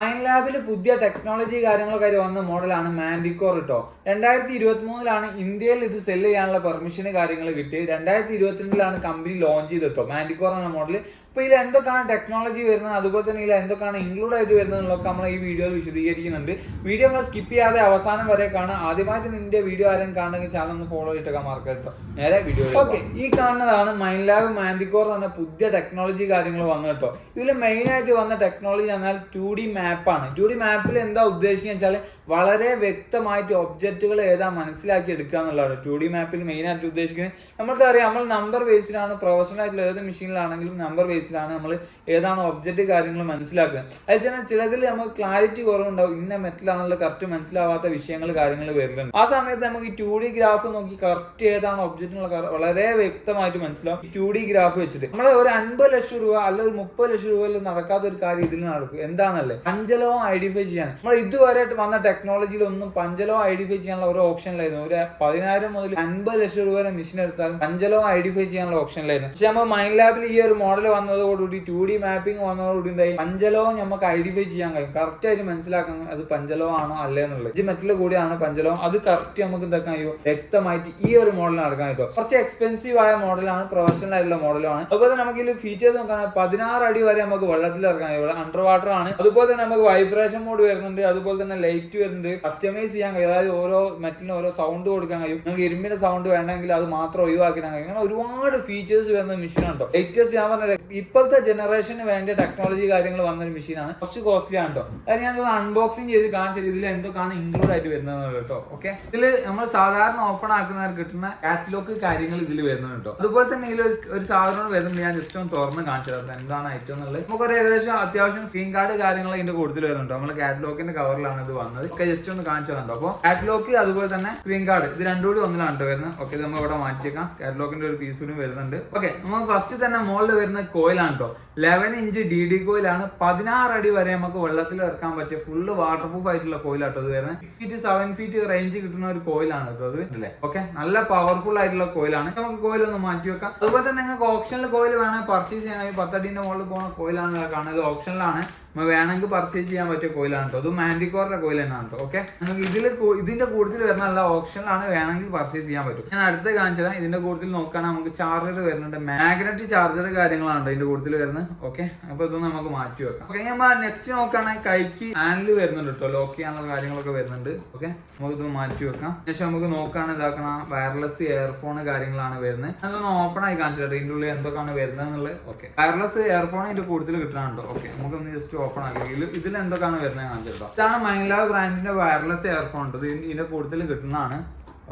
Mine ലാബിൽ പുതിയ technology കാര്യങ്ങളൊക്കെ ആയിട്ട് വന്ന മോഡലാണ് മാൻഡിക്കോർ കേട്ടോ രണ്ടായിരത്തി ഇരുപത്തി മൂന്നിലാണ് ഇന്ത്യയിൽ ഇത് സെൽ ചെയ്യാനുള്ള പെർമിഷന് കാര്യങ്ങൾ കിട്ടി രണ്ടായിരത്തി ഇരുപത്തിരണ്ടിലാണ് കമ്പനി ലോഞ്ച് ചെയ്ത് കേട്ടോ മാൻഡിക്കോർ എന്ന മോഡൽ അപ്പോൾ ഇതിൽ എന്തൊക്കെയാണ് ടെക്നോളജി വരുന്നത്? അതുപോലെ തന്നെ ഇതിൽ എന്തൊക്കെയാണ് ഇൻക്ലൂഡ് ആയിട്ട് വരുന്നത് എന്നുള്ളതൊക്കെ നമ്മൾ ഈ വീഡിയോയിൽ വിശദീകരിക്കുന്നുണ്ട്. വീഡിയോ നമ്മൾ സ്കിപ്പ് ചെയ്യാതെ അവസാനം വരെ കാണാം ആദ്യമായിട്ട് നിന്റെ വീഡിയോ ആരും കാണണമെങ്കിൽ ചാനൽ ഒന്ന് ഫോളോ ചെയ്തിട്ടൊക്കെ മാർക്ക് കേട്ടോ നേരെ വീഡിയോ ഓക്കെ ഈ കാണുന്നതാണ് മൈൻ ലാബ് മാൻഡിക്കോർ എന്ന പുതിയ ടെക്നോളജി കാര്യങ്ങൾ വന്നു കേട്ടോ. ഇതിൽ മെയിൻ ആയിട്ട് വന്ന ടെക്നോളജി എന്നാൽ ടു ഡി മാപ്പാണ് ടു ഡി മാപ്പിൽ എന്താ ഉദ്ദേശിക്കുക വെച്ചാൽ വളരെ വ്യക്തമായിട്ട് ഒബ്ജക്റ്റുകൾ ഏതാ മനസ്സിലാക്കി എടുക്കുക എന്നുള്ളതാണ്. ടു ഡി മാപ്പിൽ മെയിൻ ആയിട്ട് ഉദ്ദേശിക്കുന്നത്. നമുക്കറിയാം നമ്മൾ നമ്പർ ബേസിലാണ് പ്രൊഫഷണൽ ആയിട്ടുള്ള ഏത് മെഷീനിലാണെങ്കിലും നമ്പർ ബേസിലാണ് നമ്മൾ ഏതാണ് ഒബ്ജക്റ്റ് കാര്യങ്ങൾ മനസ്സിലാക്കുക. അതിൽ തന്നെ ചിലതിൽ നമുക്ക് ക്ലാരിറ്റി കുറവുണ്ടാവും. ഇന്ന മെറ്റലാണല്ലോ കറക്റ്റ് മനസ്സിലാവാത്ത വിഷയങ്ങൾ കാര്യങ്ങൾ വരുന്നുണ്ട് ആ സമയത്ത് നമുക്ക് ഈ ടു ഡി ഗ്രാഫ് നോക്കി കറക്റ്റ് ഏതാണ് ഒബ്ജക്റ്റ് എന്നുള്ള വളരെ വ്യക്തമായിട്ട് മനസ്സിലാവും. ടു ഡി ഗ്രാഫ് വെച്ചിട്ട്. നമ്മൾ ഒരു അൻപത് ലക്ഷം രൂപ അല്ലെങ്കിൽ മുപ്പത് ലക്ഷം രൂപയിൽ നടക്കാത്ത ഒരു കാര്യം ഇതിൽ നടക്കും. എന്താണല്ലേ? പഞ്ചലോ ഐഡന്റിഫൈ ചെയ്യാൻ. നമ്മൾ ഇതുവരെ വന്ന ടെക്നോളജിയിൽ ഒന്നും പഞ്ചലോ ഐഡന്റിഫൈ ചെയ്യാനുള്ള ഒരു ഓപ്ഷൻ ഓപ്ഷനിലായിരുന്നു ഒരു പതിനായിരം മുതൽ അൻപത് ലക്ഷം രൂപ വരെ മെഷീൻ എടുത്താലും പഞ്ചലോ ഐഡന്റിഫൈ ചെയ്യാനുള്ള ഓപ്ഷനിലായിരുന്നു പക്ഷെ നമ്മൾ മൈൻഡ് ലാബിൽ ഈ ഒരു മോഡൽ വന്നതോടുകൂടി ടു ഡി മാപ്പിംഗ് വന്നതോടുകൂടി എന്തായി? പഞ്ചലോ നമുക്ക് ഐഡന്റിഫൈ ചെയ്യാൻ കഴിയും. കറക്റ്റ് ആയിട്ട് മനസ്സിലാക്കാൻ അത് പഞ്ചലോ ആണോ അല്ലേ എന്നുള്ളത്. ഇത് മെറ്റൽ കൂടിയാണ് പഞ്ചലോ അത് കറക്റ്റ് നമുക്ക് എന്താക്കാൻ കഴിയും? വ്യക്തമായിട്ട് ഈ ഒരു മോഡൽ നടക്കാൻ കിട്ടും. കുറച്ച് എക്സ്പെൻസീവ് ആയ മോഡലാണ് പ്രൊഫഷണൽ ആയിട്ടുള്ള മോഡലാണ് അതുപോലെ നമുക്ക് ഇതിൽ ഫീച്ചേഴ്സ് നോക്കാൻ പതിനാറ് അടി വരെ നമുക്ക് വെള്ളത്തിൽ ഇറക്കാൻ കഴിയും. അണ്ടർ വാട്ടർ ആണ്. അതുപോലെ തന്നെ നമുക്ക് വൈബ്രേഷൻ മോഡ് വരുന്നുണ്ട്. അതുപോലെ തന്നെ ലൈറ്റ് വരുന്നുണ്ട്. കസ്റ്റമൈസ് ചെയ്യാൻ കഴിയും. അതായത് ഓരോ മെറ്റലിന് ഓരോ സൗണ്ട് കൊടുക്കാൻ കഴിയും. നമുക്ക് ഇരുമ്പിന്റെ സൗണ്ട് വേണമെങ്കിൽ അത് മാത്രം ഒഴിവാക്കിടാൻ കഴിയും. അങ്ങനെ ഒരുപാട് ഫീച്ചേഴ്സ് വരുന്ന മെഷീൻ ഉണ്ടോ ലേറ്റസ്റ്റ് ഞാൻ പറഞ്ഞ ഇപ്പോഴത്തെ ജനറേഷന് വേണ്ട ടെക്നോളജി കാര്യങ്ങൾ വന്ന ഒരു മെഷീനാണ് കുറച്ച് കോസ്റ്റ്ലി ആണ് കേട്ടോ അത് ഞാൻ അൺബോക്സിംഗ് ചെയ്ത് കാണിച്ചത് ഇതിൽ എന്തൊക്കെയാണ് ഇൻക്ലൂഡ് ആയിട്ട് വരുന്നത് കേട്ടോ ഓക്കെ ഇതിൽ നമ്മൾ സാധാരണ ഓപ്പൺ ആക്കുന്നവർ കിട്ടുന്ന കാറ്റലോഗ് കാര്യങ്ങൾ ഇതിൽ വരുന്നുണ്ട് കേട്ടോ അതുപോലെ തന്നെ ഇതിൽ ഒരു- സാധനം വരുന്നുണ്ട് ഞാൻ ജസ്റ്റ് ഒന്ന് തുറന്ന് കാണിച്ചു എന്താണ് ഐറ്റം എന്നുള്ളത്. നമുക്ക് ഒരു ഏകദേശം അത്യാവശ്യം സ്ക്രീൻ കാർഡ് കാര്യങ്ങൾ ഇതിന്റെ കൂടുതൽ വരുന്നുണ്ട് നമ്മൾ കാറ്റലോഗിന്റെ കവറിലാണ് ഇത് വന്നത്. ഒക്കെ ജസ്റ്റ് ഒന്ന് കാണിച്ചു തരണ്ടോ അപ്പോൾ കാറ്റലോഗ് അതുപോലെ തന്നെ സ്ക്രീൻ കാർഡ് ഇത് രണ്ടുകൂടി ഒന്നിലാണ് വരുന്നത്. ഓക്കെ നമ്മൾ ഇവിടെ മാറ്റിയേക്കാം. കാറ്റലോഗിന്റെ ഒരു പീസ് കൂടി വരുന്നുണ്ട്. ഓക്കെ നമ്മൾ ഫസ്റ്റ് തന്നെ മുകളിൽ വരുന്ന കോയിലാണ് കേട്ടോ ലെവൻ ഇഞ്ച് ഡി ഡി കോയിലാണ് പതിനാറ് അടി വരെ നമുക്ക് വെള്ളത്തിൽ ഇറക്കാൻ പറ്റിയ ഫുള്ള് വാട്ടർ പ്രൂഫ് ആയിട്ടുള്ള കോയിലാട്ടോ ഇത് വരുന്നത്. Six feet seven feet range കിട്ടുന്ന ഒരു കോയിലാണ് കേട്ടോ അത് അല്ലേ? ഓക്കെ നല്ല പവർഫുൾ ആയിട്ടുള്ള കോയിലാണ് നമുക്ക് കോയിൽ ഒന്ന് മാറ്റി വെക്കാം. അതുപോലെ തന്നെ നിങ്ങൾക്ക് ഓപ്ഷനിൽ കോയിൽ വേണമെങ്കിൽ പർച്ചേസ് ചെയ്യാൻ പത്തടിന്റെ മുകളിൽ പോകുന്ന കോയിലാണ് കാണുന്നത്. ഓപ്ഷനിലാണ് നമ്മൾ വേണമെങ്കിൽ പർച്ചേസ് ചെയ്യാൻ പറ്റിയ കോയിലാണ് കേട്ടോ അത് മാൻഡിക്കോറിന്റെ കോയിൽ തന്നെയാണ് കേട്ടോ ഓക്കെ നമുക്ക് ഇതിൽ ഇതിന്റെ കൂടുതൽ വരുന്ന നല്ല ഓപ്ഷനിലാണ് വേണമെങ്കിൽ പർച്ചേസ് ചെയ്യാൻ പറ്റും. ഞാൻ അടുത്ത കാണിച്ചത് ഇതിന്റെ കൂടുതൽ നോക്കുകയാണെങ്കിൽ നമുക്ക് ചാർജർ വരുന്നുണ്ട്. മാഗ്നറ്റ് ചാർജർ കാര്യങ്ങളാണ് ഇതിന്റെ കൂടുതൽ വരുന്നത്. ഓക്കെ അപ്പൊ ഇതൊന്നും നമുക്ക് മാറ്റി വെക്കാം. ഓക്കെ നമ്മൾ നെക്സ്റ്റ് നോക്കുകയാണെങ്കിൽ കൈക്ക് ഹാൻഡിൽ വരുന്നുണ്ട് കേട്ടോ ലോക്ക് ചെയ്യാനുള്ള കാര്യങ്ങളൊക്കെ വരുന്നുണ്ട്. ഓക്കെ നമുക്ക് ഇത് മാറ്റി വെക്കാം. ശേഷം നമുക്ക് നോക്കുകയാണെങ്കിൽ ഇതാക്കണം വയർലെസ് ഇയർഫോൺ കാര്യങ്ങളാണ് വരുന്നത്. അതൊന്ന് ഓപ്പൺ ആയി കാണിച്ചിട്ട് ഇതിന്റെ ഉള്ളിൽ എന്തൊക്കെയാണ് വരുന്നത് എന്നുള്ളത് ഓക്കെ വയർലെസ് ഇയർഫോൺ ഇതിന്റെ കൂടുതൽ കിട്ടാനുണ്ടോ ഓക്കെ നമുക്കൊന്ന് ജസ്റ്റ് ഓപ്പൺ ആക്കി ഇതിൽ എന്തൊക്കെയാണ് വരുന്നത് കാണിച്ചിട്ടോ ഇതാണ് മൈലാവ് ബ്രാൻഡിന്റെ വയർലെസ് ഇയർഫോൺ ഉണ്ട്. ഇതിന്റെ കൂടുതൽ കിട്ടുന്നതാണ്.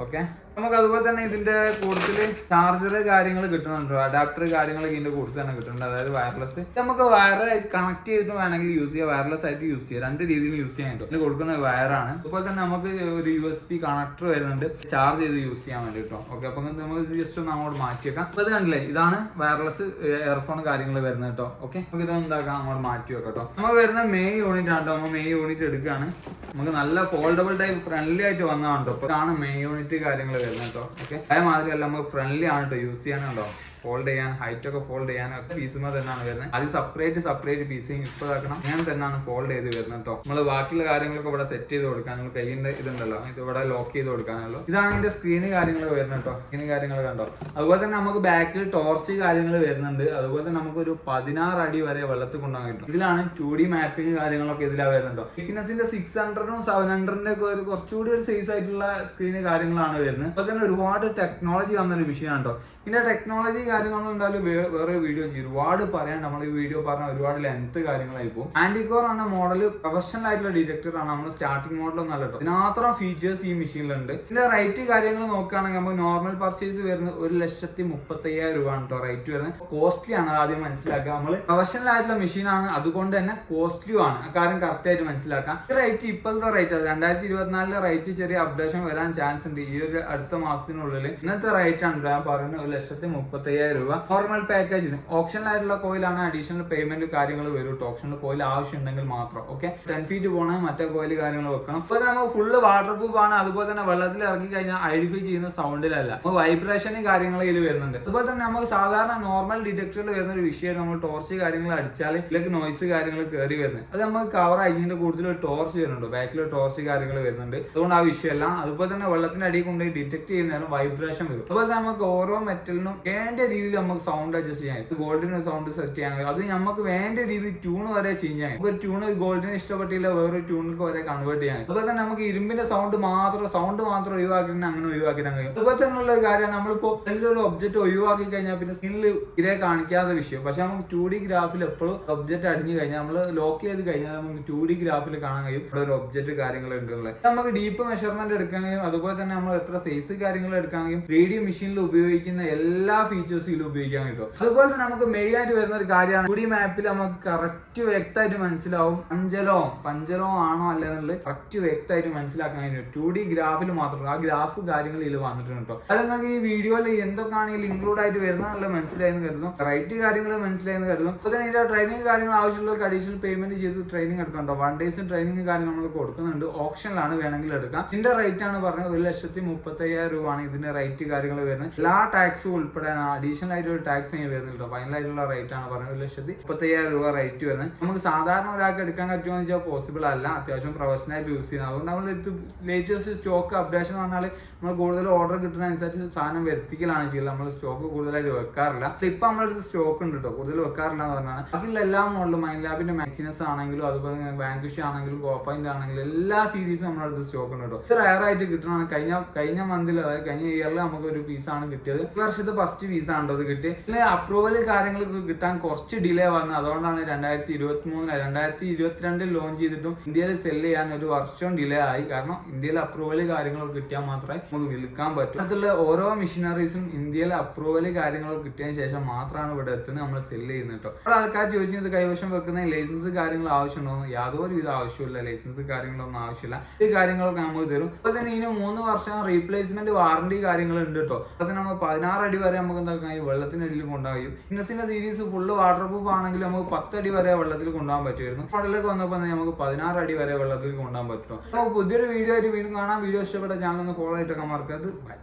ഓക്കെ നമുക്ക് അതുപോലെ തന്നെ ഇതിന്റെ കൂടുതൽ ചാർജർ കാര്യങ്ങൾ കിട്ടുന്നുണ്ട്? അഡാപ്റ്റർ കാര്യങ്ങൾ ഇതിന്റെ കൂടുതൽ തന്നെ കിട്ടുന്നുണ്ട്. അതായത് വയർലെസ് നമുക്ക് വയർ കണക്ട് ചെയ്തിട്ട് വേണമെങ്കിൽ യൂസ് ചെയ്യാം. വയർലെസ് ആയിട്ട് യൂസ് ചെയ്യാം. രണ്ട് രീതിയിൽ യൂസ് ചെയ്യാൻ പറ്റും. ഇതിന് കൊടുക്കുന്ന വയറാണ് അതുപോലെ തന്നെ നമുക്ക് ഒരു യു എസ് പി കണക്ടർ വരുന്നുണ്ട്. ചാർജ് ചെയ്ത് യൂസ് ചെയ്യാൻ വേണ്ടി കേട്ടോ. ഓക്കെ അപ്പൊ നമുക്ക് ജസ്റ്റ് ഒന്ന് അങ്ങോട്ട് മാറ്റി വെക്കാം അപ്പൊ അത് കണ്ടില്ലേ? ഇതാണ് വയർലെസ് എയർഫോൺ കാര്യങ്ങൾ വരുന്നത് കേട്ടോ. ഓക്കെ നമുക്ക് ഇതൊന്നും എന്താക്കാം? അങ്ങോട്ട് മാറ്റി വെക്കാം കേട്ടോ. നമുക്ക് വരുന്ന മെയ് യൂണിറ്റ് ആണ് കേട്ടോ. നമ്മൾ മെയ് യൂണിറ്റ് എടുക്കുകയാണ്. നമുക്ക് നല്ല ഫോൾഡബിൾ ടൈപ്പ് ഫ്രണ്ട്ലി ആയിട്ട് വന്നതാണ് കേട്ടോ. അപ്പൊ ഇതാണ് മെയ് യൂണിറ്റ് കാര്യങ്ങൾ വരുന്നത് കേട്ടോ ഓക്കെ അതേമാതിരി അല്ല നമുക്ക് ഫ്രണ്ട്ലി ആണ് കേട്ടോ യൂസ് ചെയ്യാനുണ്ടോ? ഫോൾഡ് ചെയ്യാൻ ഹൈറ്റ് ഒക്കെ ഫോൾഡ് ചെയ്യാൻ ഒക്കെ പീസുമ്പോൾ തന്നെയാണ് വരുന്നത്. അത് സെപ്പറേറ്റ് സെപ്പറേറ്റ് പീസിങ് ഇപ്പോൾ ആക്കണം ഞാൻ തന്നെയാണ് ഫോൾഡ് ചെയ്ത് വരുന്നത് കേട്ടോ നമ്മൾ ബാക്കിയുള്ള കാര്യങ്ങളൊക്കെ ഇവിടെ സെറ്റ് ചെയ്ത് കൊടുക്കാൻ നമ്മൾ കയ്യിന്റെ ഇതുണ്ടല്ലോ. ഇത് ഇവിടെ ലോക്ക് ചെയ്ത് കൊടുക്കാനുള്ളൂ. ഇതാണ് ഇതിന്റെ സ്ക്രീന് കാര്യങ്ങൾ വരുന്നത് കേട്ടോ സ്ക്രീന് കാര്യങ്ങൾ കണ്ടോ? അതുപോലെ തന്നെ നമുക്ക് ബാക്കിൽ ടോർച്ച് കാര്യങ്ങൾ വരുന്നുണ്ട്. അതുപോലെ തന്നെ നമുക്ക് ഒരു പതിനാറ് അടി വരെ വെള്ളത്തിൽ കൊണ്ടുപോകാൻ കിട്ടും ഇതിലാണ് ടു ഡി മാപ്പിംഗ് കാര്യങ്ങളൊക്കെ ഇതിലാണ് വരുന്നുണ്ടോ ഫിറ്റ്നസിന്റെ സിക്സ് ഹൺഡ്രഡും സെവൻ ഹൺഡ്രഡിന്റെ ഒക്കെ ഒരു കുറച്ചുകൂടി ഒരു സൈസ് ആയിട്ടുള്ള സ്ക്രീന് കാര്യങ്ങളാണ് വരുന്നത്. അതുപോലെ തന്നെ ഒരുപാട് ടെക്നോളജി വന്നൊരു വിഷയമാണ് കേട്ടോ ഇതിന്റെ ടെക്നോളജി കാര്യങ്ങളൊന്നും എന്തായാലും വേറെ വീഡിയോ ചെയ്യും ഒരുപാട് പറയാൻ നമ്മൾ ഈ വീഡിയോ പറഞ്ഞ ഒരുപാട് ലെങ്ത് കാര്യങ്ങളായി പോകും. ആന്റിക്കോർ എന്ന മോഡൽ പ്രൊഫഷണൽ ആയിട്ടുള്ള ഡിറ്റക്ടർ ആണ് നമ്മൾ സ്റ്റാർട്ടിംഗ് മോഡൽ അല്ല കേട്ടോ ഇതിനകത്രം ഫീച്ചേഴ്സ് ഈ മെഷീനിലുണ്ട് ഇതിന്റെ റേറ്റ് കാര്യങ്ങൾ നോക്കുകയാണെങ്കിൽ നമുക്ക് നോർമൽ പർച്ചേസ് വരുന്നത് ഒരു ലക്ഷത്തി മുപ്പത്തയ്യായിരം രൂപ ആണ് കേട്ടോ റേറ്റ് വരുന്നത് കോസ്റ്റ്ലി ആണ് ആദ്യം മനസ്സിലാക്കുക. നമ്മൾ പ്രൊഫഷണൽ ആയിട്ടുള്ള മെഷീനാണ് ആണ്. അതുകൊണ്ട് തന്നെ കോസ്റ്റ്ലിയും ആണ്. കാര്യം കറക്റ്റ് ആയിട്ട് മനസ്സിലാക്കാം. റേറ്റ് ഇപ്പോഴത്തെ റേറ്റ് രണ്ടായിരത്തി ഇരുപത്തിനാലിലെ റേറ്റ് ചെറിയ അപ്ഡേഷൻ വരാൻ ചാൻസ് ഉണ്ട്. ഈ ഒരു അടുത്ത മാസത്തിനുള്ളിൽ ഇന്നത്തെ റേറ്റ് ആണ്. ഞാൻ പറയുന്നത് ഒരു ലക്ഷത്തി മുപ്പത്തി മുപ്പത്തയ്യായിരം രൂപ നോർമൽ പാക്കേജിന് ഓപ്ഷനിലായിട്ടുള്ള കോയിലാണ് അഡീഷണൽ പേയ്മെന്റ് കാര്യങ്ങൾ വരും കേട്ടോ ഓപ്ഷനിൽ കോയിൽ ആവശ്യമുണ്ടെങ്കിൽ മാത്രം ഓക്കെ ടെൻ ഫീറ്റ് പോകണം മറ്റേ കോയിൽ കാര്യങ്ങൾ വെക്കണം. അപ്പോൾ നമ്മൾ ഫുള്ള് വാട്ടർ പ്രൂഫ് ആണ്. അതുപോലെ തന്നെ വെള്ളത്തിൽ ഇറങ്ങി കഴിഞ്ഞാൽ ഐഡന്റിഫൈ ചെയ്യുന്ന സൗണ്ടിലല്ല അപ്പോൾ വൈബ്രേഷനും കാര്യങ്ങൾ ഇതിൽ വരുന്നുണ്ട്. അതുപോലെ തന്നെ നമുക്ക് സാധാരണ നോർമൽ ഡിറ്റക്ടറിൽ വരുന്ന ഒരു വിഷയം നമ്മൾ ടോർച്ച് കാര്യങ്ങൾ അടിച്ചാൽ ഇതിലേക്ക് നോയ്സ് കാര്യങ്ങൾ കയറി വരുന്നത്. അത് നമുക്ക് കവർ അതിന്റെ കൂടുതൽ ടോർച്ച് വരുന്നുണ്ട് ബാക്കിൽ ടോർച്ച് കാര്യങ്ങൾ വരുന്നുണ്ട്. അതുകൊണ്ട് ആ വിഷയമല്ല. അതുപോലെ തന്നെ വെള്ളത്തിന്റെ അടിയിൽ കൊണ്ടുപോയി ഡിറ്റക്ട് ചെയ്യുന്നതിനും വൈബ്രേഷൻ വരും. അതുപോലെ തന്നെ നമുക്ക് ഓരോ മെറ്റലിനും വേണ്ട രീതിയിൽ നമുക്ക് സൗണ്ട് അഡ്ജസ്റ്റ് ചെയ്യാം. ഇപ്പൊ ഗോൾഡിന് സൗണ്ട് സെറ്റ് ചെയ്യാൻ അത് നമുക്ക് വേണ്ട രീതിയിൽ ട്യൂൺ വരെ ചേഞ്ച് ചെയ്യാം. ഒരു ട്യൂൺ ഗോൾഡിന് ഇഷ്ടപ്പെട്ടില്ല വേറൊരു ട്യൂണിലേക്ക് വരെ കൺവേർട്ട് ചെയ്യാം. അതുപോലെ തന്നെ നമുക്ക് ഇരുമ്പിന്റെ സൗണ്ട് മാത്രം സൗണ്ട് മാത്രം ഒഴിവാക്കി അങ്ങനെ ഒഴിവാക്കിയിട്ട് കഴിയും. അതുപോലെ തന്നെയുള്ള ഒരു കാര്യം നമ്മളിപ്പോ എന്തെങ്കിലും ഒബ്ജക്റ്റ് ഒഴിവാക്കി കഴിഞ്ഞാൽ പിന്നെ സ്ക്രീനിൽ ഇതേ കാണിക്കാത്ത വിഷയം. പക്ഷെ നമുക്ക് ടു ഡി ഗ്രാഫിൽ എപ്പോഴും ഒബ്ജക്റ്റ് അടിഞ്ഞു കഴിഞ്ഞാൽ നമ്മൾ ലോക്ക് ചെയ്ത് കഴിഞ്ഞാൽ നമുക്ക് ടു ഡി ഗ്രാഫിൽ കാണാൻ കഴിയും. ഇവിടെ ഒരു ഒബ്ജക്റ്റ് കാര്യങ്ങൾ ഉണ്ടുള്ളത് നമുക്ക് ഡീപ്പ് മെഷർമെന്റ് എടുക്കാൻ കഴിയും. അതുപോലെ തന്നെ നമ്മൾ എത്ര സൈസ് കാര്യങ്ങൾ എടുക്കാൻ കഴിയും. ത്രീ ഡി മെഷീനിൽ ഉപയോഗിക്കുന്ന എല്ലാ ഫീച്ചേഴ്സും ഇതിൽ ഉപയോഗിക്കാൻ കിട്ടും. അതുപോലെ തന്നെ നമുക്ക് മെയിൻ ആയിട്ട് വരുന്ന ഒരു കാര്യമാണ് കൂടി മാപ്പിൽ നമുക്ക് കറക്റ്റ് വ്യക്തമായിട്ട് മനസ്സിലാവും പഞ്ചലോ പഞ്ചലോ ആണോ അല്ല എന്നുള്ളത് കറക്റ്റ് വ്യക്തമായിട്ട് മനസ്സിലാക്കാൻ കഴിയും ടു ഡി ഗ്രാഫിൽ മാത്രം ആ ഗ്രാഫ് കാര്യങ്ങൾ ഇതിൽ വന്നിട്ടുണ്ട് കേട്ടോ. അത് ഈ വീഡിയോയിൽ എന്തൊക്കെയാണെങ്കിൽ ഇൻക്ലൂഡ് ആയിട്ട് വരുന്ന നല്ല മനസ്സിലായെന്ന് കരുതുന്നു. റൈറ്റ് കാര്യങ്ങൾ മനസ്സിലായെന്ന് കരുതുന്നു. അപ്പോൾ തന്നെ ഇതിന്റെ ട്രെയിനിങ് കാര്യങ്ങൾ ആവശ്യമുള്ള അഡീഷണൽ പേയ്മെന്റ് ചെയ്ത് ട്രെയിനിങ് എടുക്കണ്ടോ വൺ ഡേയ്സും ട്രെയിനിങ് കാര്യങ്ങൾ നമ്മൾ കൊടുക്കുന്നുണ്ട്. ഓപ്ഷനിലാണ് വേണമെങ്കിൽ എടുക്കാം. ഇതിന്റെ റേറ്റ് ആണ് പറഞ്ഞത് ഒരു ലക്ഷത്തി മുപ്പത്തി രൂപയാണ് ഇതിന്റെ റേറ്റ് കാര്യങ്ങൾ വരുന്നത്. എല്ലാ ടാക്സും ഉൾപ്പെടെ അഡീഷണൽ ആയിട്ട് ഒരു ടാക്സ് ഇങ്ങനെ വരുന്നുണ്ട് ഫൈനൽ ആയിട്ടുള്ള റേറ്റ് ആണ് പറഞ്ഞത്. ഒരു ലക്ഷത്തി മുപ്പത്തയ്യായിരം രൂപ റേറ്റ് വരുന്നത്. നമുക്ക് സാധാരണ ഒരാൾക്ക് എടുക്കാൻ പറ്റുമോ എന്ന് വെച്ചാൽ പോസിബിൾ അല്ല. അത്യാവശ്യം പ്രൊഫഷണൽ യൂസ് ചെയ്യുന്നത് അതുകൊണ്ട് നമ്മൾ ലേറ്റസ്റ്റ് സ്റ്റോക്ക് അപ്ഡേഷൻ പറഞ്ഞാൽ നമ്മൾ കൂടുതൽ ഓർഡർ കിട്ടുന്ന അനുസരിച്ച് സാധനം വരുത്തിക്കലാണ് ചെയ്യുന്നത് നമ്മൾ സ്റ്റോക്ക് കൂടുതലായിട്ട് വെക്കാറില്ല. ഇപ്പം നമ്മളടുത്ത് സ്റ്റോക്ക് ഉണ്ട് കേട്ടോ. കൂടുതൽ വെക്കാറില്ല എന്ന് പറഞ്ഞാൽ അതിലുള്ള എല്ലാ മോഡലും മൈൻ ലാബിന്റെ മെക്കിനസ് ആണെങ്കിലും അതുപോലെ ബാങ്കുഷി ആണെങ്കിലും ഗോഫൈന്റെ ആണെങ്കിലും എല്ലാ സീരീസും നമ്മളടുത്ത് സ്റ്റോക്ക് ഉണ്ട് കേട്ടോ. ഇത് റയർ ആയിട്ട് കിട്ടണമാണ് കഴിഞ്ഞ കഴിഞ്ഞ മന്തിൽ അതായത് കഴിഞ്ഞ ഇയറിൽ നമുക്ക് ഒരു പീസാണ് കിട്ടിയത്. ഈ വർഷത്തെ ഫസ്റ്റ് പീസാണ് അത് കിട്ടി. പിന്നെ അപ്രൂവൽ കാര്യങ്ങൾ കിട്ടാൻ കുറച്ച് ഡിലേ വന്നു. അതുകൊണ്ടാണ് രണ്ടായിരത്തി ഇരുപത്തി മൂന്നിൽ രണ്ടായിരത്തി ഇരുപത്തിരണ്ടിൽ ലോഞ്ച് ചെയ്തിട്ടും ഇന്ത്യയിൽ സെൽ ചെയ്യാൻ ഒരു വർഷം ഡിലേ ആയി. കാരണം ഇന്ത്യയിൽ അപ്രൂവൽ കാര്യങ്ങളൊക്കെ കിട്ടിയാൽ മാത്രമേ നമുക്ക് വിൽക്കാൻ പറ്റൂ. അതിലുള്ള ഓരോ മെഷീനറീസും ഇന്ത്യയിൽ അപ്രൂവൽ കാര്യങ്ങളൊക്കെ കിട്ടിയതിന് ശേഷം മാത്രമാണ് ഇവിടെ എത്തുന്നത് നമ്മൾ സെൽ ചെയ്യുന്നത് കേട്ടോ. അവിടെ ആൾക്കാർ ചോദിച്ചത് കൈവശം വെക്കുന്ന ലൈസൻസ് കാര്യങ്ങൾ ആവശ്യമുണ്ടോ യാതൊരു വിധ ആവശ്യമില്ല ലൈസൻസ് കാര്യങ്ങളൊന്നും ആവശ്യമില്ല. ഈ കാര്യങ്ങളൊക്കെ നമുക്ക് തരും. അപ്പൊ തന്നെ ഇനി മൂന്ന് വർഷം റീപ്ലേസ്മെന്റ് വാറണ്ടി കാര്യങ്ങൾ ഉണ്ട് കേട്ടോ അതൊക്കെ നമ്മൾ പതിനാറ് അടി വരെ നമുക്ക് എന്താ കഴിയും വെള്ളത്തിനടിയിൽ കൊണ്ടുപോകും ഇന്നസിന്റെ സീരീസ് ഫുള്ള് വാട്ടർ പ്രൂഫ് ആണെങ്കിൽ നമുക്ക് പത്തടി വരെ വെള്ളത്തിൽ കൊണ്ടുപോകാൻ പറ്റുമായിരുന്നു. കടലിലേക്ക് വന്നപ്പോൾ നമുക്ക് പതിനാറ് അടി വരെ വെള്ളത്തിൽ കൊണ്ടുപോകാൻ പറ്റും അപ്പോൾ പുതിയൊരു വീഡിയോ ആയിട്ട് വീണ്ടും കാണാം. വീഡിയോ ഇഷ്ടപ്പെട്ട ചാനൽ ഒന്ന് ഫോളോ ആയിട്ടൊക്കെ മറക്കരുത്. ബൈ